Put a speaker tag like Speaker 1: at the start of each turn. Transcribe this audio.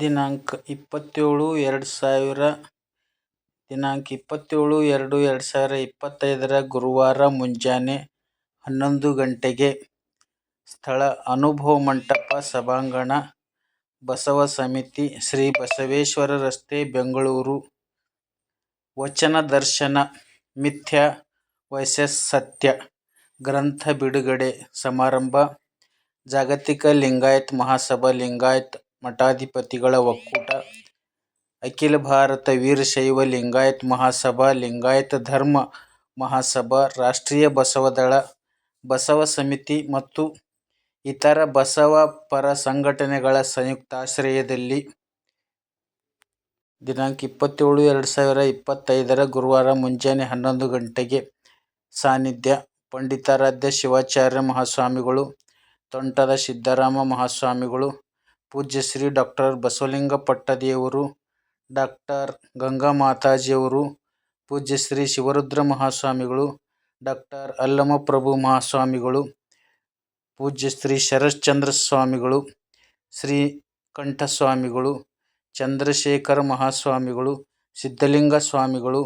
Speaker 1: ದಿನಾಂಕ ಇಪ್ಪತ್ತೇಳು ಎರಡು ಸಾವಿರ, ದಿನಾಂಕ ಇಪ್ಪತ್ತೇಳು ಎರಡು ಎರಡು ಸಾವಿರ ಇಪ್ಪತ್ತೈದರ ಗುರುವಾರ ಮುಂಜಾನೆ ಹನ್ನೊಂದು ಗಂಟೆಗೆ ಸ್ಥಳ ಅನುಭವ ಮಂಟಪ ಸಭಾಂಗಣ ಬಸವ ಸಮಿತಿ ಶ್ರೀ ಬಸವೇಶ್ವರ ರಸ್ತೆ ಬೆಂಗಳೂರು. ವಚನ ದರ್ಶನ, ಮಿಥ್ಯಾ ವೈಶಸ್ ಸತ್ಯ ಗ್ರಂಥ ಬಿಡುಗಡೆ ಸಮಾರಂಭ, ಜಾಗತಿಕ ಲಿಂಗಾಯತ್ ಮಹಾಸಭಾ ಲಿಂಗಾಯತ ಮಠಾಧಿಪತಿಗಳ ಒಕ್ಕೂಟ. ಅಖಿಲ ಭಾರತ ವೀರಶೈವ ಲಿಂಗಾಯತ ಮಹಾಸಭಾ, ಲಿಂಗಾಯತ ಧರ್ಮ ಮಹಾಸಭಾ, ರಾಷ್ಟ್ರೀಯ ಬಸವದಳ ಬಸವ ಸಮಿತಿ ಮತ್ತು ಇತರ ಬಸವ ಪರ ಸಂಘಟನೆಗಳ ಸಂಯುಕ್ತಾಶ್ರಯದಲ್ಲಿ ದಿನಾಂಕ ಇಪ್ಪತ್ತೇಳು, ಎರಡು ಸಾವಿರ ಇಪ್ಪತ್ತೈದರ ಗುರುವಾರ ಮುಂಜಾನೆ ಹನ್ನೊಂದು ಗಂಟೆಗೆ ಸಾನ್ನಿಧ್ಯ ಪಂಡಿತಾರಾಧ್ಯ ಶಿವಾಚಾರ್ಯ ಮಹಾಸ್ವಾಮಿಗಳು, ತೋಂಟದ ಸಿದ್ದರಾಮ ಮಹಾಸ್ವಾಮಿಗಳು ಪೂಜ್ಯ ಶ್ರೀ ಡಾಕ್ಟರ್ ಬಸವಲಿಂಗ ಪಟ್ಟದೇವರು ಡಾಕ್ಟರ್ ಗಂಗಾಮಾತಾಜಿಯವರು ಪೂಜ್ಯ ಶ್ರೀ ಶಿವರುದ್ರ ಮಹಾಸ್ವಾಮಿಗಳು, ಡಾಕ್ಟರ್ ಅಲ್ಲಮಪ್ರಭು ಮಹಾಸ್ವಾಮಿಗಳು, ಪೂಜ್ಯ ಶ್ರೀ ಶರಶ್ಚಂದ್ರ ಸ್ವಾಮಿಗಳು, ಶ್ರೀ ಸ್ವಾಮಿಗಳು ಚಂದ್ರಶೇಖರ ಮಹಾಸ್ವಾಮಿಗಳು, ಸಿದ್ಧಲಿಂಗ ಸ್ವಾಮಿಗಳು